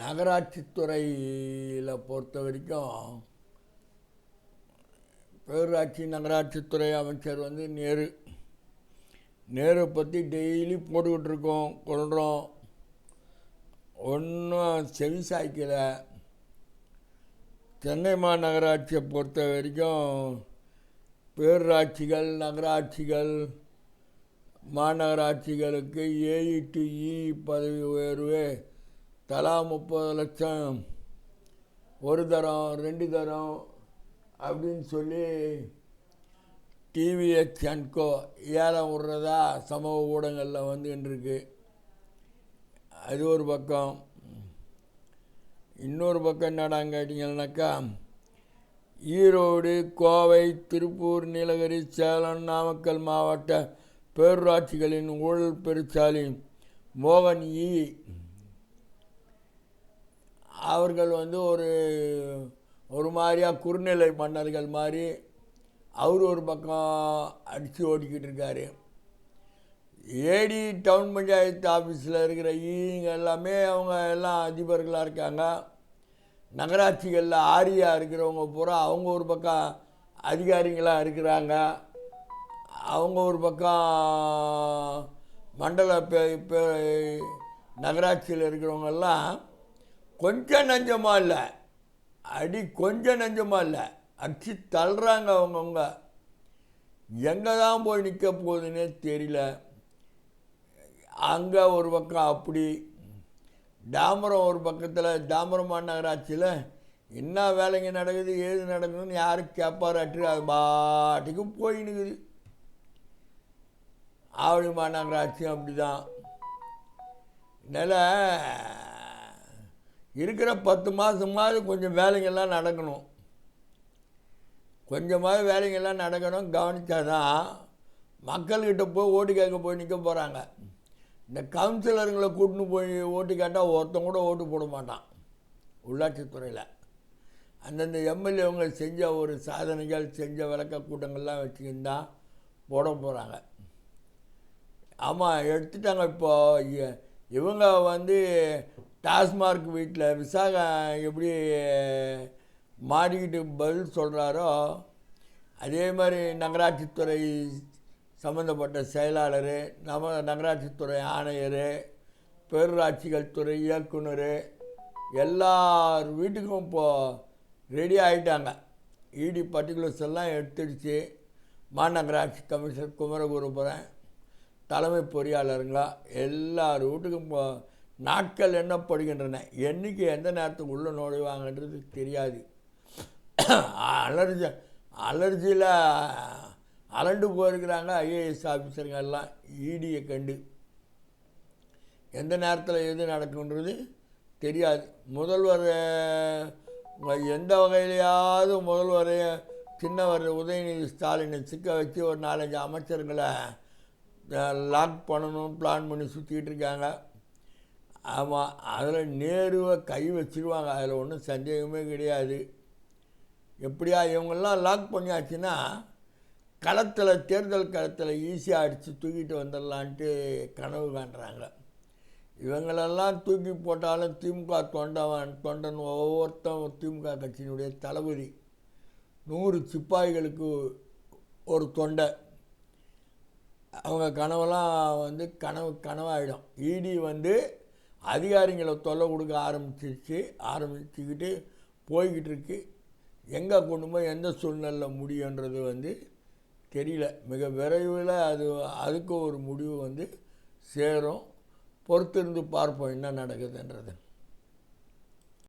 நகராட்சித்துறையில் பொறுத்த வரைக்கும் பேரூராட்சி நகராட்சித்துறை அமைச்சர் வந்து நேரு. நேரு பற்றி டெய்லி போட்டுக்கிட்டு இருக்கோம் கொள்கிறோம் ஒன்றும் செவி சாய்க்கலை. சென்னை மாநகராட்சியை பொறுத்த வரைக்கும் பேரூராட்சிகள் நகராட்சிகள் மாநகராட்சிகளுக்கு ஏஇடிஇ பதவி உயர்வு தலா முப்பது லட்சம். ஒரு தரம் ரெண்டு தரம் அப்படின்னு சொல்லி டிவிஎச் அன்கோ ஏலம் விடுறதா சமூக ஊடகங்களில் வந்துகிட்டு இருக்கு அது ஒரு பக்கம். இன்னொரு பக்கம் என்னடான்னு கேட்டிங்கன்னாக்கா ஈரோடு கோவை திருப்பூர் நீலகிரி சேலம் நாமக்கல் மாவட்ட பேரூராட்சிகளின் ஊழல் பெருச்சாலி மோகன் இ அவர்கள் வந்து ஒரு ஒரு மாதிரியாக குறுநிலை மன்னர்கள் மாதிரி அவர் ஒரு பக்கம் அடித்து ஓடிக்கிட்டு இருக்காரு. ஏடி டவுன் பஞ்சாயத்து ஆஃபீஸில் இருக்கிற ஈங்க எல்லாமே அவங்க எல்லாம் அதிபர்களாக இருக்காங்க. நகராட்சிகளில் ஆரியா இருக்கிறவங்க பூரா அவங்க ஒரு பக்கம் அதிகாரிங்களாக இருக்கிறாங்க. அவங்க ஒரு பக்கம் மண்டல பே- பே- நகராட்சியில் இருக்கிறவங்கெல்லாம் கொஞ்சம் நஞ்சமாக இல்லை. அடி கொஞ்சம் நஞ்சமாக இல்லை. அடிச்சு தள்ளுறாங்க அவங்கவுங்க. எங்கே தான் போய் நிற்க போகுதுன்னே தெரியல. அங்கே ஒரு பக்கம் அப்படி. தாமரம் ஒரு பக்கத்தில் தாமரம் மாநகராட்சியில் என்ன வேலைங்க நடக்குது ஏது நடக்குதுன்னு யாரும் கேட்பாராட்டு அது பாட்டுக்கு போயின்னுக்குது ஆவடி மாநகராட்சியும் அப்படி தான் அதனால் இருக்கிற பத்து மாதமாவது கொஞ்சம் வேலைங்கள்லாம் நடக்கணும். கொஞ்சமாவது வேலைங்கள்லாம் நடக்கணும் கவனிச்சாதான் மக்கள்கிட்ட போய் ஓட்டு கேட்க போய் நிற்க போகிறாங்க இந்த கவுன்சிலருங்களை கூட்டின்னு போய் ஓட்டு கேட்டால் ஒருத்தன் கூட ஓட்டு போட மாட்டான் உள்ளாட்சித்துறையில் அந்தந்த எம்எல்ஏவங்க செஞ்ச ஒரு சாதனைகள் செஞ்ச விளக்க கூட்டங்கள்லாம் வச்சுக்கின்னு தான் போட போகிறாங்க ஆமாம் எடுத்துட்டாங்க இப்போ இவங்க வந்து டாஸ்மார்க் வீட்டில் விசாகா எப்படி மாறிக்கிட்டு பதில் சொல்கிறாரோ அதே மாதிரி நகராட்சித்துறை சம்மந்தப்பட்ட செயலாளர் நம நகராட்சித்துறை ஆணையர் பேரூராட்சிகள் துறை இயக்குனர் எல்லார் வீட்டுக்கும் இப்போது ரெடி ஆகிட்டாங்க இடி பர்டிகுலர்ஸ் எல்லாம் எடுத்துடுச்சு. மாநகராட்சி கமிஷனர் குமரகுருபுரம் தலைமை பொறியாளருங்களா எல்லார் வீட்டுக்கும் இப்போ நாட்கள் எண்ணப்படுகின்றன. என்றைக்கு எந்த நேரத்துக்கு உள்ளே நுழைவாங்கன்றது தெரியாது. அலர்ஜி அலர்ஜியில் அலண்டு போயிருக்கிறாங்க ஐஏஎஸ் ஆஃபீஸருங்க எல்லாம் ஈடியை கண்டு. எந்த நேரத்தில் எது நடக்குன்றது தெரியாது. முதல்வர் எந்த வகையிலையாவது முதல்வர் சின்னவர் உதயநிதி ஸ்டாலினை சிக்க வச்சு ஒரு நாலஞ்சு அமைச்சர்களை லாக் பண்ணணும் பிளான் பண்ணி சுற்றிக்கிட்டு இருக்காங்க. ஆமாம் அதில் நேருவை கை வச்சுருவாங்க. அதில் ஒன்றும் சந்தேகமே கிடையாது. எப்படியா இவங்கெல்லாம் லாக் பண்ணியாச்சுன்னா களத்தில் தேர்தல் களத்தில் ஈஸியாக அடித்து தூக்கிட்டு வந்துடலான்ட்டு கனவு காண்றாங்க. இவங்களெல்லாம் தூக்கி போட்டாலும் திமுக தொண்டவன் தொண்டன் ஒவ்வொருத்தன் திமுக கட்சியினுடைய தளபதி. நூறு சிப்பாய்களுக்கு ஒரு தொண்டை. அவங்க கனவெல்லாம் வந்து கனவு கனவாயிடும். இடி வந்து அதிகாரிங்களை தொல்லை கொடுக்க ஆரம்பிச்சிருச்சு ஆரம்பிச்சுக்கிட்டு போய்கிட்டு இருக்கு எங்கே கொண்டு போய் எந்த சூழ்நிலையில் முடியுன்றது வந்து தெரியல. மிக விரைவில் அது அதுக்கு ஒரு முடிவு வந்து சேரும். பொறுத்திருந்து பார்ப்போம் என்ன நடக்குதுன்றது.